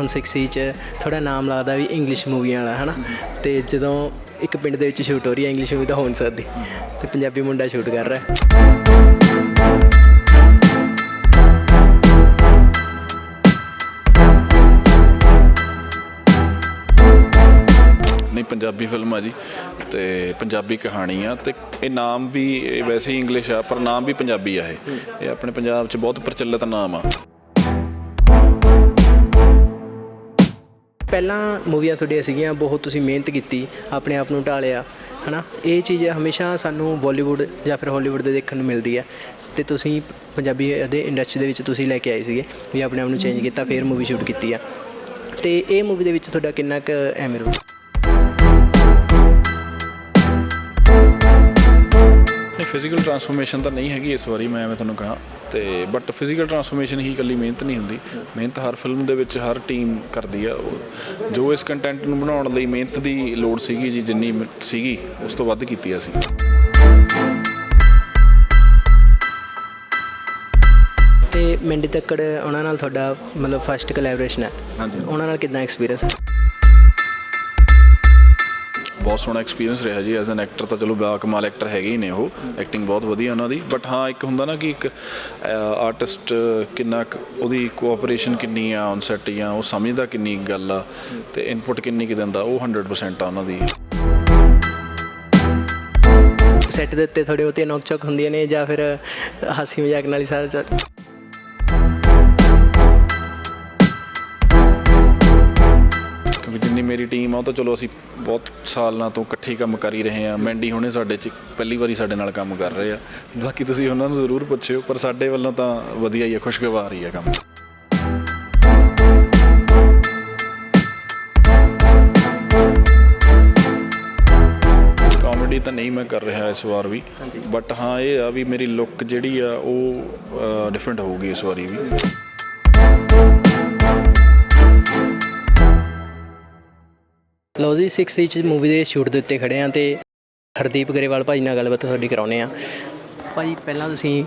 ਹੁਣ 6 ਚ ਥੋੜਾ ਨਾਮ ਲੱਗਦਾ ਵੀ ਇੰਗਲਿਸ਼ ਮੂਵੀਆਂ ਵਾਲਾ, ਹਨਾ? ਤੇ ਜਦੋਂ ਇੱਕ ਪਿੰਡ ਦੇ ਵਿੱਚ ਸ਼ੂਟ ਹੋ ਰਹੀ ਹੈ ਇੰਗਲਿਸ਼ ਮੂਵੀ ਤਾਂ ਹੋ ਸਕਦੀ। ਤੇ ਪੰਜਾਬੀ ਮੁੰਡਾ ਸ਼ੂਟ ਕਰ ਰਿਹਾ ਨਹੀਂ, ਪੰਜਾਬੀ ਫਿਲਮ ਆ ਜੀ, ਤੇ ਪੰਜਾਬੀ ਕਹਾਣੀ ਆ, ਤੇ ਇਹ ਨਾਮ ਵੀ, ਇਹ ਵੈਸੇ ਹੀ ਇੰਗਲਿਸ਼ ਆ, ਪਰ ਨਾਮ ਵੀ ਪੰਜਾਬੀ ਆ ਇਹ। ਇਹ ਆਪਣੇ ਪੰਜਾਬ 'ਚ ਬਹੁਤ ਪ੍ਰਚਲਿਤ ਨਾਮ ਆ। ਪਹਿਲਾਂ ਮੂਵੀਆਂ ਤੁਹਾਡੀਆਂ ਸੀਗੀਆਂ, ਬਹੁਤ ਤੁਸੀਂ ਮਿਹਨਤ ਕੀਤੀ, ਆਪਣੇ ਆਪ ਨੂੰ ਢਾਲਿਆ, ਹਨਾ? ਇਹ ਚੀਜ਼ ਹਮੇਸ਼ਾ ਸਾਨੂੰ ਬਾਲੀਵੁੱਡ ਜਾਂ ਫਿਰ ਹਾਲੀਵੁੱਡ ਦੇ ਦੇਖਣ ਨੂੰ ਮਿਲਦੀ ਹੈ। ਤੇ ਤੁਸੀਂ ਪੰਜਾਬੀ ਦੇ ਇੰਡਸਟਰੀ ਦੇ ਵਿੱਚ ਤੁਸੀਂ ਲੈ ਕੇ ਆਏ ਸੀਗੇ ਵੀ ਆਪਣੇ ਆਪ ਨੂੰ ਚੇਂਜ ਕੀਤਾ, ਫਿਰ ਮੂਵੀ ਸ਼ੂਟ ਕੀਤੀ ਆ। ਤੇ ਇਹ ਮੂਵੀ ਦੇ ਵਿੱਚ ਤੁਹਾਡਾ ਕਿੰਨਾ ਕੁ ਐਵੇਂ ਰਹੂ ਨਹੀਂ ਫਿਜ਼ੀਕਲ ਟਰਾਂਸਫਰਮੇਸ਼ਨ ਤਾਂ ਨਹੀਂ ਹੈਗੀ ਇਸ ਵਾਰੀ ਮੈਂ ਐਵੇਂ ਤੁਹਾਨੂੰ ਕਹਾਂ। ਤੇ ਬਟ ਫਿਜ਼ੀਕਲ ਟਰਾਂਸਫਰਮੇਸ਼ਨ ਹੀ ਇਕੱਲੀ ਮਿਹਨਤ ਨਹੀਂ ਹੁੰਦੀ। ਮਿਹਨਤ ਹਰ ਫਿਲਮ ਦੇ ਵਿੱਚ ਹਰ ਟੀਮ ਕਰਦੀ ਆ। ਉਹ- ਜੋ ਇਸ ਕੰਟੈਂਟ ਨੂੰ ਬਣਾਉਣ ਲਈ ਮਿਹਨਤ ਦੀ ਲੋੜ ਸੀਗੀ ਜੀ ਜਿੰਨੀ ਮ- ਸੀਗੀ ਉਸ ਤੋਂ ਵੱਧ ਕੀਤੀ ਅਸੀਂ। ਤੇ ਮੈਂਡੀ ਤੱਕੜ ਉਹਨਾਂ ਨਾਲ ਤੁਹਾਡਾ ਮਤਲਬ ਫਸਟ ਕੋਲੈਬੋਰੇਸ਼ਨ ਹੈ। ਹਾਂਜੀ। ਉਹਨਾਂ ਨਾਲ ਕਿਦਾਂ ਐਕਸਪੀਰੀਅੰਸ ਬਹੁਤ ਸੋਹਣਾ ਐਕਸਪੀਰੀਅੰਸ ਰਿਹਾ ਜੀ ਐਜ਼ ਐਨ ਐਕਟਰ ਤਾਂ ਚਲੋ ਬਾ ਕਮਾਲ ਐਕਟਰ ਹੈਗੇ ਹੀ ਨੇ ਉਹ ਐਕਟਿੰਗ ਬਹੁਤ ਵਧੀਆ ਉਹਨਾਂ ਦੀ ਬਟ ਹਾਂ ਇੱਕ ਹੁੰਦਾ ਨਾ ਕਿ ਇੱਕ ਆਰਟਿਸਟ ਕਿੰਨਾ ਕੁ ਉਹਦੀ ਕੋਆਪਰੇਸ਼ਨ ਕਿੰਨੀ ਆ ਔਨ ਸੈਟ ਜਾਂ ਉਹ ਸਮਝਦਾ ਕਿੰਨੀ ਗੱਲ ਆ ਤੇ ਇਨਪੁਟ ਕਿੰਨੀ ਕਿ ਦਿੰਦਾ, ਉਹ 100% ਆ ਉਹਨਾਂ ਦੀ। ਸੈੱਟ ਦੇ ਉੱਤੇ ਥੋੜੇ ਬਹੁਤੇ ਨੋਕ ਚੋਕ ਹੁੰਦੀਆਂ ਨੇ ਜਾਂ ਫਿਰ ਹਾਸੀ ਮਜ਼ਾਕ ਨਾਲ ਹੀ ਸਾਰਾ ਚੱਲ ਕਿਉਂਕਿ ਜਿੰਨੀ ਮੇਰੀ ਟੀਮ ਆ ਉਹ ਤਾਂ ਚਲੋ ਅਸੀਂ ਬਹੁਤ ਸਾਲਾਂ ਤੋਂ ਇਕੱਠੇ ਹੀ ਕੰਮ ਕਰ ਹੀ ਰਹੇ ਆ ਮੈਂਡੀ ਹੁਣੇ ਸਾਡੇ ਚ ਪਹਿਲੀ ਵਾਰੀ ਸਾਡੇ ਨਾਲ ਕੰਮ ਕਰ ਰਹੇ ਆ। ਬਾਕੀ ਤੁਸੀਂ ਉਹਨਾਂ ਨੂੰ ਜ਼ਰੂਰ ਪੁੱਛਿਓ ਪਰ ਸਾਡੇ ਵੱਲੋਂ ਤਾਂ ਵਧੀਆ ਹੀ ਆ ਖੁਸ਼ਗਵਾਰ ਹੀ ਆ ਕੰਮ। ਕਾਮੇਡੀ ਤਾਂ ਨਹੀਂ ਮੈਂ ਕਰ ਰਿਹਾ ਇਸ ਵਾਰ ਵੀ ਬਟ ਹਾਂ ਇਹ ਆ ਵੀ ਮੇਰੀ ਲੁੱਕ ਜਿਹੜੀ ਆ ਉਹ ਡਿਫਰੈਂਟ ਹੋਊਗੀ ਇਸ ਵਾਰੀ ਵੀ। ਲਓ ਜੀ 6 ਇੰਚ ਮੂਵੀ ਦੇ ਸ਼ੂਟ ਦੇ ਉੱਤੇ ਖੜੇ ਆ ਤੇ ਹਰਦੀਪ ਗਰੇਵਾਲ ਭਾਈ ਨਾਲ ਗੱਲਬਾਤ ਤੁਹਾਡੀ ਕਰਾਉਨੇ ਆ। ਭਾਈ ਪਹਿਲਾਂ ਤੁਸੀਂ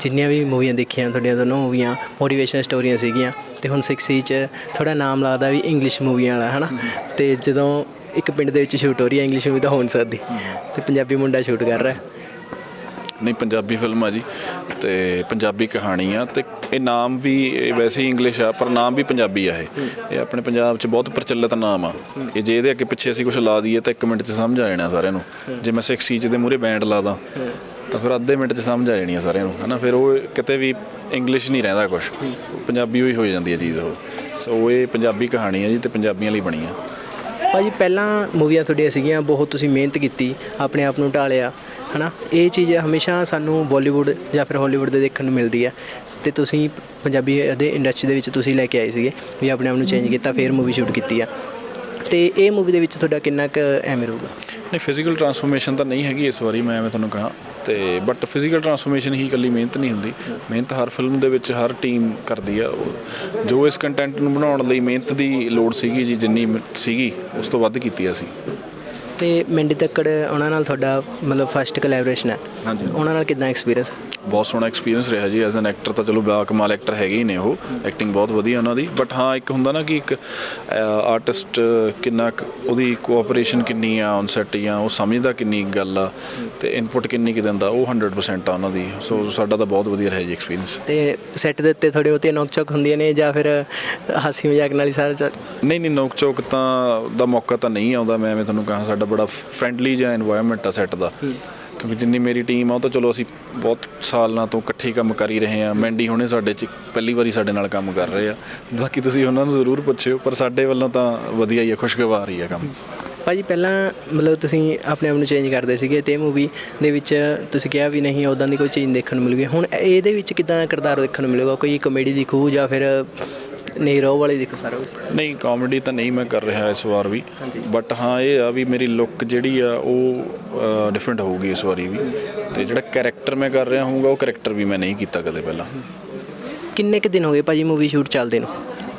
ਜਿੰਨੀਆਂ ਵੀ ਮੂਵੀਆਂ ਦੇਖੀਆਂ ਤੁਹਾਡੀਆਂ ਦੋਨੋਂ ਮੂਵੀਆਂ ਮੋਟੀਵੇਸ਼ਨਲ ਸਟੋਰੀਆਂ ਸੀਗੀਆਂ ਤੇ ਹੁਣ 6 ਇੰਚ ਥੋੜਾ ਨਾਮ ਲੱਗਦਾ ਵੀ ਇੰਗਲਿਸ਼ ਮੂਵੀਆਂ ਵਾਲਾ, ਹਨਾ? ਤੇ ਜਦੋਂ ਇੱਕ ਪਿੰਡ ਦੇ ਵਿੱਚ ਸ਼ੂਟ ਹੋ ਰਹੀ ਹੈ ਇੰਗਲਿਸ਼ ਮੂਵੀ ਤਾਂ ਹੋ ਨਹੀਂ ਸਕਦੀ। ਤੇ ਪੰਜਾਬੀ ਮੁੰਡਾ ਸ਼ੂਟ ਕਰ ਰਿਹਾ। ਨਹੀਂ ਪੰਜਾਬੀ ਫਿਲਮ ਆ ਜੀ, ਤੇ ਪੰਜਾਬੀ ਕਹਾਣੀ ਆ, ਤੇ ਇਹ ਨਾਮ ਵੀ, ਇਹ ਵੈਸੇ ਹੀ ਇੰਗਲਿਸ਼ ਆ, ਪਰ ਨਾਮ ਵੀ ਪੰਜਾਬੀ ਆ ਇਹ। ਇਹ ਆਪਣੇ ਪੰਜਾਬ 'ਚ ਬਹੁਤ ਪ੍ਰਚਲਿਤ ਨਾਮ ਆ। ਇਹ ਜੇ ਇਹਦੇ ਅੱਗੇ ਪਿੱਛੇ ਅਸੀਂ ਕੁਝ ਲਾ ਦਈਏ, ਤਾਂ 1 ਮਿੰਟ 'ਚ ਸਮਝ ਆ ਜਾਣਾ ਸਾਰਿਆਂ ਨੂੰ। ਜੇ ਮੈਂ 6 ਇੰਚ ਦੇ ਮੂਹਰੇ ਬੈਂਡ ਲਾ ਦਾਂ, ਤਾਂ ਫਿਰ ਅੱਧੇ ਮਿੰਟ 'ਚ ਸਮਝ ਆ ਜਾਣੀ ਆ ਸਾਰਿਆਂ ਨੂੰ, ਹਨਾ? ਫਿਰ ਉਹ ਕਿਤੇ ਵੀ ਇੰਗਲਿਸ਼ ਨਹੀਂ ਰਹਿੰਦਾ ਕੁਝ ਪੰਜਾਬੀ ਹੋਈ ਹੋ ਜਾਂਦੀ ਹੈ ਚੀਜ਼ ਉਹ। ਸੋ ਇਹ ਪੰਜਾਬੀ ਕਹਾਣੀ ਆ ਜੀ, ਤੇ ਪੰਜਾਬੀਆਂ ਲਈ ਬਣੀ ਆ। ਭਾਜੀ, ਪਹਿਲਾਂ ਮੂਵੀਆਂ ਤੁਹਾਡੀਆਂ ਸੀਗੀਆਂ, ਬਹੁਤ ਤੁਸੀਂ ਮਿਹਨਤ ਕੀਤੀ, ਆਪਣੇ ਆਪ ਨੂੰ ਢਾਲਿਆ। ਹਨਾ? ਇਹ ਚੀਜ਼ ਹਮੇਸ਼ਾ ਸਾਨੂੰ ਬਾਲੀਵੁੱਡ ਜਾਂ ਫਿਰ ਹਾਲੀਵੁੱਡ ਦੇ ਦੇਖਣ ਨੂੰ ਮਿਲਦੀ ਹੈ। ਤੇ ਤੁਸੀਂ ਪੰਜਾਬੀ ਦੇ ਇੰਡਸਟਰੀ ਦੇ ਵਿੱਚ ਤੁਸੀਂ ਲੈ ਕੇ ਆਏ ਸੀਗੇ ਵੀ ਆਪਣੇ ਆਪ ਨੂੰ ਚੇਂਜ ਕੀਤਾ, ਫਿਰ ਮੂਵੀ ਸ਼ੂਟ ਕੀਤੀ ਆ। ਤੇ ਇਹ ਮੂਵੀ ਦੇ ਵਿੱਚ ਤੁਹਾਡਾ ਕਿੰਨਾ ਕੁ ਐਵੇਂ ਰਹੂਗਾ? ਨਹੀਂ ਫਿਜ਼ੀਕਲ ਟਰਾਂਸਫਰਮੇਸ਼ਨ ਤਾਂ ਨਹੀਂ ਹੈਗੀ ਇਸ ਵਾਰੀ, ਮੈਂ ਐਵੇਂ ਤੁਹਾਨੂੰ ਕਹਾਂ। ਤੇ ਬਟ ਫਿਜ਼ੀਕਲ ਟਰਾਂਸਫਰਮੇਸ਼ਨ ਹੀ ਇਕੱਲੀ ਮਿਹਨਤ ਨਹੀਂ ਹੁੰਦੀ। ਮਿਹਨਤ ਹਰ ਫਿਲਮ ਦੇ ਵਿੱਚ ਹਰ ਟੀਮ ਕਰਦੀ ਆ। ਜੋ ਇਸ ਕੰਟੈਂਟ ਨੂੰ ਬਣਾਉਣ ਲਈ ਮਿਹਨਤ ਦੀ ਲੋੜ ਸੀਗੀ ਜੀ, ਜਿੰਨੀ ਮ- ਸੀਗੀ, ਉਸ ਤੋਂ ਵੱਧ ਕੀਤੀ ਅਸੀਂ। ਤੇ ਮੈਂਡੀ ਤੱਕੜ ਉਹਨਾਂ ਨਾਲ ਤੁਹਾਡਾ ਮਤਲਬ ਫਸਟ ਕੋਲੈਬੋਰੇਸ਼ਨ ਹੈ ਹਾਂਜੀ। ਉਹਨਾਂ ਨਾਲ ਕਿਦਾਂ ਐਕਸਪੀਰੀਅੰਸ ਬਹੁਤ ਸੋਹਣਾ ਐਕਸਪੀਰੀਅੰਸ ਰਿਹਾ ਜੀ. ਐਜ਼ ਐਨ ਐਕਟਰ ਤਾਂ ਚਲੋ ਬਾ ਕਮਾਲ ਐਕਟਰ ਹੈਗੇ ਹੀ ਨੇ ਉਹ. ਐਕਟਿੰਗ ਬਹੁਤ ਵਧੀਆ ਉਹਨਾਂ ਦੀ. ਬਟ ਹਾਂ ਇੱਕ ਹੁੰਦਾ ਨਾ ਕਿ ਇੱਕ ਆਰਟਿਸਟ ਕਿੰਨਾ ਉਹਦੀ ਕੋਆਪਰੇਸ਼ਨ ਕਿੰਨੀ ਆ ਔਨ ਸੈਟ ਜਾਂ ਉਹ ਸਮਝਦਾ ਕਿੰਨੀ ਗੱਲ ਆ ਤੇ ਇਨਪੁਟ ਕਿੰਨੀ ਕਿ ਦਿੰਦਾ ਉਹ 100% ਆ ਉਹਨਾਂ ਦੀ. ਸੋ ਸਾਡਾ ਤਾਂ ਬਹੁਤ ਵਧੀਆ ਰਿਹਾ ਜੀ ਐਕਸਪੀਰੀਅੰਸ ਤੇ ਸੈੱਟ ਦੇ ਉੱਤੇ ਥੋੜੇ ਬਹੁਤੇ ਨੋਕਚੋਕ ਹੁੰਦੀਆਂ ਨੇ ਜਾਂ ਫਿਰ ਹਾਸੀ ਮਜ਼ਾਕ ਨਾਲ ਹੀ ਸਾਰਾ ਨਹੀਂ ਨਹੀਂ ਨੋਕਚੋਕ ਤਾਂ ਦਾ ਮੌਕਾ ਤਾਂ ਨਹੀਂ ਆਉਂਦਾ ਮੈਂ ਐਵੇਂ ਤੁਹਾਨੂੰ ਕਹਾਂ ਸਾਡਾ ਬੜਾ ਫਰੈਂਡਲੀ ਜਿਹਾ এনवायरमेंट ਆ ਸੈੱਟ ਦਾ। ਕਿਉਂਕਿ ਜਿੰਨੀ ਮੇਰੀ ਟੀਮ ਆ, ਉਹ ਤਾਂ ਚਲੋ ਅਸੀਂ ਬਹੁਤ ਸਾਲਾਂ ਤੋਂ ਇਕੱਠੇ ਕੰਮ ਕਰ ਹੀ ਰਹੇ ਆ ਮੈਂਡੀ ਹੁਣੇ ਸਾਡੇ ਚ ਪਹਿਲੀ ਵਾਰੀ ਸਾਡੇ ਨਾਲ ਕੰਮ ਕਰ ਰਹੇ ਆ। ਬਾਕੀ ਤੁਸੀਂ ਉਹਨਾਂ ਨੂੰ ਜ਼ਰੂਰ ਪੁੱਛਿਓ, ਪਰ ਸਾਡੇ ਵੱਲੋਂ ਤਾਂ ਵਧੀਆ ਹੀ ਆ, ਖੁਸ਼ਗਵਾਰ ਹੀ ਆ ਕੰਮ। ਭਾਜੀ, ਪਹਿਲਾਂ ਮਤਲਬ ਤੁਸੀਂ ਆਪਣੇ ਆਪ ਨੂੰ ਚੇਂਜ ਕਰਦੇ ਸੀਗੇ ਤੇ ਮੂਵੀ ਦੇ ਵਿੱਚ ਤੁਸੀਂ ਕਿਹਾ ਵੀ ਨਹੀਂ ਉਦਾਂ ਦੀ ਕੋਈ ਚੇਂਜ ਦੇਖਣ ਨੂੰ ਮਿਲੂਗੀ। ਹੁਣ ਇਹਦੇ ਵਿੱਚ ਕਿਦਾਂ ਕਿਰਦਾਰ ਦੇਖਣ ਨੂੰ ਮਿਲੇਗਾ? ਕੋਈ ਕਮੇਡੀ ਦਿਖੂ ਜਾਂ ਫਿਰ ਨੀਰੋ ਵਾਲੀ ਦਿਖੂ ਸਾਰਾ ਕੁਝ ਨਹੀਂ ਕਾਮੇਡੀ ਤਾਂ ਨਹੀਂ ਮੈਂ ਕਰ ਰਿਹਾ ਇਸ ਵਾਰ ਵੀ। ਬਟ ਹਾਂ ਇਹ ਆ ਵੀ ਮੇਰੀ ਲੁੱਕ ਜਿਹੜੀ ਆ ਉਹ ਡਿਫਰੈਂਟ ਹੋਊਗੀ ਇਸ ਵਾਰੀ ਵੀ। ਤੇ ਜਿਹੜਾ ਕੈਰੈਕਟਰ ਮੈਂ ਕਰ ਰਿਹਾ ਹੋਊਗਾ ਉਹ ਕੈਰੈਕਟਰ ਵੀ ਮੈਂ ਨਹੀਂ ਕੀਤਾ ਕਦੇ ਪਹਿਲਾਂ। ਕਿੰਨੇ ਕੁ ਦਿਨ ਹੋ ਗਏ ਭਾਜੀ ਮੂਵੀ ਸ਼ੂਟ ਚੱਲਦੇ ਨੂੰ?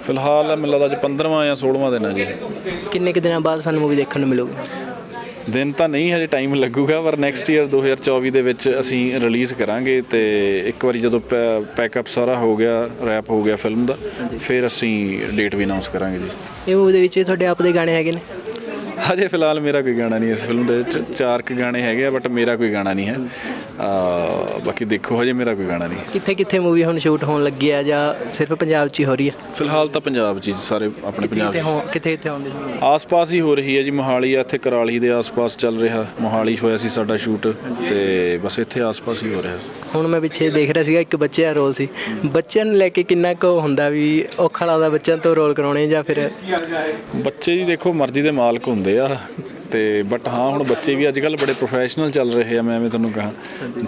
ਫਿਲਹਾਲ ਮੈਨੂੰ ਲੱਗਦਾ ਅੱਜ 15ਵਾਂ ਜਾਂ 16ਵਾਂ ਦਿਨ ਆ ਜੀ। ਕਿੰਨੇ ਕੁ ਦਿਨਾਂ ਬਾਅਦ ਸਾਨੂੰ ਮੂਵੀ ਦੇਖਣ ਨੂੰ ਮਿਲੂਗੀ? ਦਿਨ ਤਾਂ ਨਹੀਂ ਹਜੇ ਟਾਈਮ ਲੱਗੂਗਾ ਪਰ ਨੈਕਸਟ ਈਅਰ 2024 ਦੇ ਵਿੱਚ ਅਸੀਂ ਰਿਲੀਜ਼ ਕਰਾਂਗੇ ਤੇ ਇੱਕ ਵਾਰੀ ਜਦੋਂ ਪੈਕਅਪ ਸਾਰਾ ਹੋ ਗਿਆ ਰੈਪ ਹੋ ਗਿਆ ਫਿਲਮ ਦਾ ਫਿਰ ਅਸੀਂ ਡੇਟ ਵੀ ਅਨਾਉਂਸ ਕਰਾਂਗੇ ਜੀ। ਇਹ ਮੂਵੀ ਦੇ ਵਿੱਚ ਤੁਹਾਡੇ ਆਪ ਦੇ ਗਾਣੇ ਹੈਗੇ ਨੇ? ਹਜੇ ਫਿਲਹਾਲ ਮੇਰਾ ਕੋਈ ਗਾਣਾ ਨਹੀਂ ਇਸ ਫਿਲਮ ਦੇ ਵਿੱਚ। ਚਾਰ ਕੁ ਗਾਣੇ ਹੈਗੇ ਆ ਬਟ ਮੇਰਾ ਕੋਈ ਗਾਣਾ ਨਹੀਂ ਹੈ। ਆ ਬਾਕੀ ਦੇਖੋ ਹਜੇ ਮੇਰਾ ਕੋਈ ਗਾਣਾ ਨਹੀਂ। ਕਿੱਥੇ ਕਿੱਥੇ ਮੂਵੀ ਹੁਣ ਸ਼ੂਟ ਹੋਣ ਲੱਗੀ ਹੈ ਜਾਂ ਸਿਰਫ ਪੰਜਾਬ 'ਚ ਹੀ ਹੋ ਰਹੀ ਹੈ ਫਿਲਹਾਲ ਤਾਂ ਪੰਜਾਬ 'ਚ ਹੀ ਸਾਰੇ ਆਪਣੇ ਪੰਜਾਬ ਕਿੱਥੇ ਹੋ ਕਿੱਥੇ ਕਿੱਥੇ ਆਉਂਦੇ ਸੀ ਆਸ-ਪਾਸ ਹੀ ਹੋ ਰਹੀ ਹੈ ਜੀ ਮੋਹਾਲੀ ਆ ਇੱਥੇ ਕਰਾਲੀ ਦੇ ਆਸ-ਪਾਸ ਚੱਲ ਰਿਹਾ। ਮੋਹਾਲੀ ਹੋਇਆ ਸੀ ਸਾਡਾ ਸ਼ੂਟ ਤੇ ਬਸ ਇੱਥੇ ਆਸ-ਪਾਸ ਹੀ ਹੋ ਰਿਹਾ। ਹੁਣ ਮੈਂ ਪਿੱਛੇ ਦੇਖ ਰਿਹਾ ਸੀਗਾ ਇੱਕ ਬੱਚੇ ਦਾ ਰੋਲ ਸੀ। ਬੱਚਿਆਂ ਨੂੰ ਲੈ ਕੇ ਕਿੰਨਾ ਕੁ ਹੁੰਦਾ ਵੀ ਔਖਾ ਲੱਗਦਾ ਬੱਚਿਆਂ ਤੋਂ ਰੋਲ ਕਰਾਉਣੇ ਜਾਂ ਫਿਰ ਬੱਚੇ ਜੀ ਦੇਖੋ ਮਰਜ਼ੀ ਦੇ ਮਾਲਕ ਹੁੰਦੇ ਆ ਤੇ ਬਟ ਹਾਂ ਹੁਣ ਬੱਚੇ ਵੀ ਅੱਜ ਕੱਲ ਬੜੇ ਪ੍ਰੋਫੈਸ਼ਨਲ ਚੱਲ ਰਹੇ ਆ ਮੈਂ ਐਵੇਂ ਤੁਹਾਨੂੰ ਕਹਾਂ।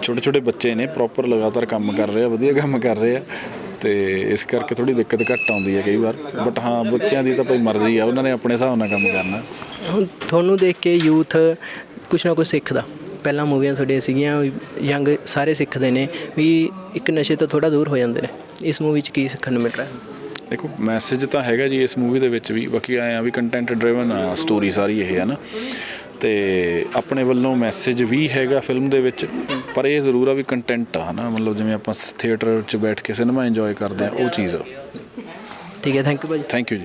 ਛੋਟੇ ਛੋਟੇ ਬੱਚੇ ਨੇ ਪ੍ਰੋਪਰ ਲਗਾਤਾਰ ਕੰਮ ਕਰ ਰਹੇ ਆ ਵਧੀਆ ਕੰਮ ਕਰ ਰਹੇ ਆ। ਤੇ ਇਸ ਕਰਕੇ ਥੋੜੀ ਦਿੱਕਤ ਘੱਟ ਆਉਂਦੀ ਹੈ ਕਈ ਵਾਰ। ਬਟ ਹਾਂ ਬੱਚਿਆਂ ਦੀ ਤਾਂ ਭਾਈ ਮਰਜ਼ੀ ਆ ਉਹਨਾਂ ਨੇ ਆਪਣੇ ਹਿਸਾਬ ਨਾਲ ਕੰਮ ਕਰਨਾ। ਹੁਣ ਤੁਹਾਨੂੰ ਦੇਖ ਕੇ ਯੂਥ ਕੁਛ ਨਾ ਕੁਛ ਸਿੱਖਦਾ। ਪਹਿਲਾਂ ਮੂਵੀਆਂ ਤੁਹਾਡੀਆਂ ਸੀਗੀਆਂ ਯੰਗ ਸਾਰੇ ਸਿੱਖਦੇ ਨੇ ਵੀ ਇੱਕ ਨਸ਼ੇ ਤੋਂ ਥੋੜਾ ਦੂਰ ਹੋ ਜਾਂਦੇ ਨੇ। ਇਸ ਮੂਵੀ 'ਚ ਕੀ ਸਿੱਖਣ ਨੂੰ ਮਿਲ ਰਿਹਾ? ਦੇਖੋ ਮੈਸੇਜ ਤਾਂ ਹੈਗਾ ਜੀ ਇਸ ਮੂਵੀ ਦੇ ਵਿੱਚ ਵੀ ਬਾਕੀ ਆਏ ਆ ਵੀ ਕੰਟੈਂਟ ਡਰਾਈਵਨ ਆ ਸਟੋਰੀ ਸਾਰੀ ਇਹ ਹੈ ਨਾ? ਤੇ ਆਪਣੇ ਵੱਲੋਂ ਮੈਸੇਜ ਵੀ ਹੈਗਾ ਫਿਲਮ ਦੇ ਵਿੱਚ ਪਰ ਇਹ ਜ਼ਰੂਰ ਆ ਵੀ ਕੰਟੈਂਟ ਆ ਹਨਾ? ਮਤਲਬ ਜਿਵੇਂ ਆਪਾਂ ਥੀਏਟਰ 'ਚ ਬੈਠ ਕੇ ਸਿਨੇਮਾ ਇੰਜੋਏ ਕਰਦੇ ਆ ਉਹ ਚੀਜ਼ ਆ। ਠੀਕ ਹੈ ਥੈਂਕ ਯੂ ਭਾਜੀ। ਥੈਂਕ ਯੂ ਜੀ।